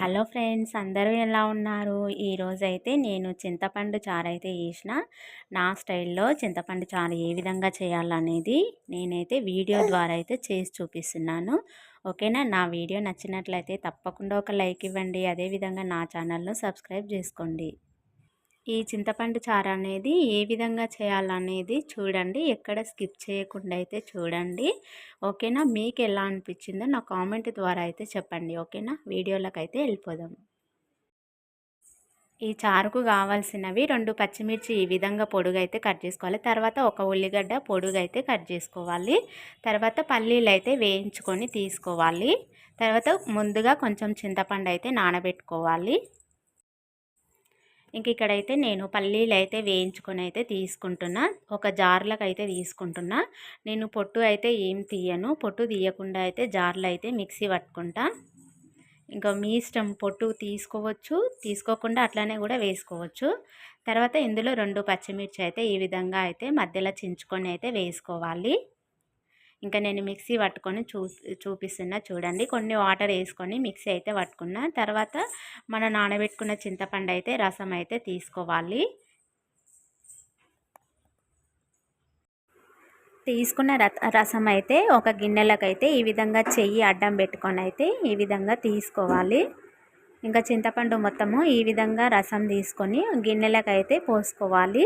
Hello friends! అందరూ ఎలా ఉన్నారు? ఈరోజైతే నేను చింతపండు చారు అయితే వేసిన నా స్టైల్లో చింతపండు చారు ఏ విధంగా చేయాలనేది నేనైతే వీడియో ద్వారా అయితే చేసి చూపిస్తున్నాను. ఓకేనా? నా వీడియో నచ్చినట్లయితే తప్పకుండా ఒక లైక్ ఇవ్వండి. అదేవిధంగా నా ఛానల్ను సబ్స్క్రైబ్ చేసుకోండి. ఈ చింతపండు చారు అనేది ఏ విధంగా చేయాలనేది చూడండి. ఎక్కడ స్కిప్ చేయకుండా అయితే చూడండి. ఓకేనా? మీకు ఎలా అనిపించిందో నా కామెంట్ ద్వారా అయితే చెప్పండి. ఓకేనా? వీడియోలకు అయితే వెళ్ళిపోదాం. ఈ చారుకు కావాల్సినవి రెండు పచ్చిమిర్చి ఈ విధంగా పొడుగు అయితే కట్ చేసుకోవాలి. తర్వాత ఒక ఉల్లిగడ్డ పొడుగు అయితే కట్ చేసుకోవాలి. తర్వాత పల్లీలు అయితే వేయించుకొని తీసుకోవాలి. తర్వాత ముందుగా కొంచెం చింతపండు అయితే నానబెట్టుకోవాలి. ఇంక ఇక్కడైతే నేను పల్లీలు అయితే వేయించుకొని అయితే తీసుకుంటున్నా. ఒక జార్లకు అయితే తీసుకుంటున్నా. నేను పొట్టు అయితే ఏం తీయను. పొట్టు తీయకుండా అయితే జార్లు అయితే మిక్సీ పట్టుకుంటా. ఇంకా మీ ఇష్టం పొట్టు తీసుకోవచ్చు తీసుకోకుండా అట్లానే కూడా వేసుకోవచ్చు. తర్వాత ఇందులో రెండు పచ్చిమిర్చి అయితే ఈ విధంగా అయితే మధ్యలో చించుకొని అయితే వేసుకోవాలి. ఇంకా నేను మిక్సీ పట్టుకొని చూ చూపిస్తున్నా చూడండి. కొన్ని వాటర్ వేసుకొని మిక్సీ అయితే పట్టుకున్నా. తర్వాత మనం నానబెట్టుకున్న చింతపండు అయితే రసం అయితే తీసుకోవాలి. తీసుకున్న రసం అయితే ఒక గిన్నెలకైతే ఈ విధంగా చెయ్యి అడ్డం పెట్టుకొని అయితే ఈ విధంగా తీసుకోవాలి. ఇంకా చింతపండు మొత్తము ఈ విధంగా రసం తీసుకొని గిన్నెలకైతే పోసుకోవాలి.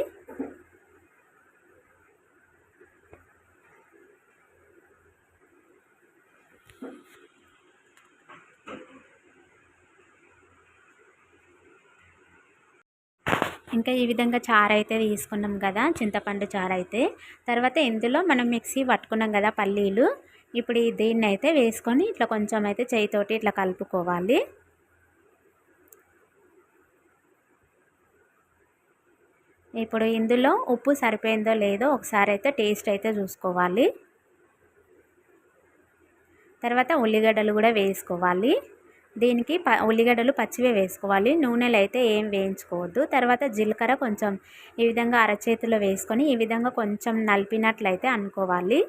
ఇంకా ఈ విధంగా చారు అయితే తీసుకున్నాం కదా చింతపండు చారు అయితే తర్వాత ఇందులో మనం మిక్సీ పట్టుకున్నాం కదా పల్లీలు. ఇప్పుడు దీన్ని అయితే వేసుకొని ఇట్లా కొంచెం అయితే చేయితోటి ఇట్లా కలుపుకోవాలి. ఇప్పుడు ఇందులో ఉప్పు సరిపోయిందో లేదో ఒకసారి అయితే టేస్ట్ అయితే చూసుకోవాలి. తర్వాత ఉల్లిగడ్డలు కూడా వేసుకోవాలి. దీనికి ప ఉల్లిగడ్డలు పచ్చివే వేసుకోవాలి. నూనెలు అయితే ఏం వేయించుకోవద్దు. తర్వాత జీలకర్ర కొంచెం ఈ విధంగా అరచేతిలో వేసుకొని ఈ విధంగా కొంచెం నలిపినట్లయితే అనుకోవాలి.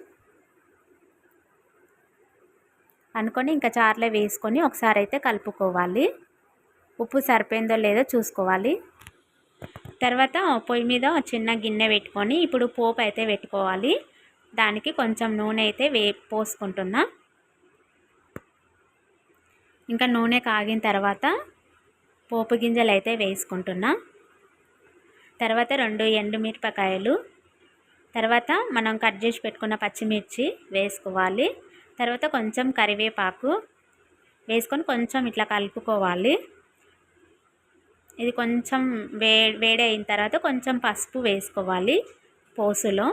అనుకొని ఇంకా చారులో వేసుకొని ఒకసారి అయితే కలుపుకోవాలి. ఉప్పు సరిపోయిందో లేదో చూసుకోవాలి. తర్వాత పొయ్యి మీద చిన్న గిన్నె పెట్టుకొని ఇప్పుడు పోపు అయితే పెట్టుకోవాలి. దానికి కొంచెం నూనె అయితే వే పోసుకుంటున్నా. ఇంకా నూనె కాగిన తర్వాత పోపు గింజలు అయితే వేసుకుంటున్నా. తర్వాత రెండు ఎండుమిరపకాయలు. తర్వాత మనం కట్ చేసి పెట్టుకున్న పచ్చిమిర్చి వేసుకోవాలి. తర్వాత కొంచెం కరివేపాకు వేసుకొని కొంచెం ఇట్లా కలుపుకోవాలి. ఇది కొంచెం వే వేడి అయిన తర్వాత కొంచెం పసుపు వేసుకోవాలి పోసులో.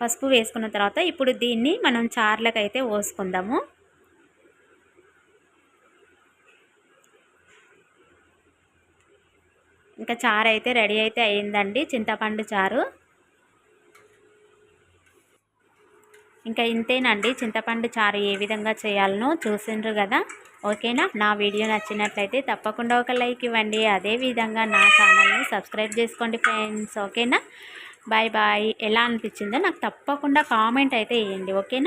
పసుపు వేసుకున్న తర్వాత ఇప్పుడు దీన్ని మనం చార్లకైతే పోసుకుందాము. ఇంకా చారు అయితే రెడీ అయితే అయిందండి చింతపండు చారు. ఇంకా ఇంతేనండి చింతపండు చారు ఏ విధంగా చేయాలనో చూసిండ్రు కదా. ఓకేనా? నా వీడియో నచ్చినట్లయితే తప్పకుండా ఒక లైక్ ఇవ్వండి. అదేవిధంగా నా ఛానల్ని సబ్స్క్రైబ్ చేసుకోండి ఫ్రెండ్స్. ఓకేనా? బాయ్ బాయ్ ఎలా అనిపించిందో నాకు తప్పకుండా కామెంట్ అయితే వేయండి ఓకేనా?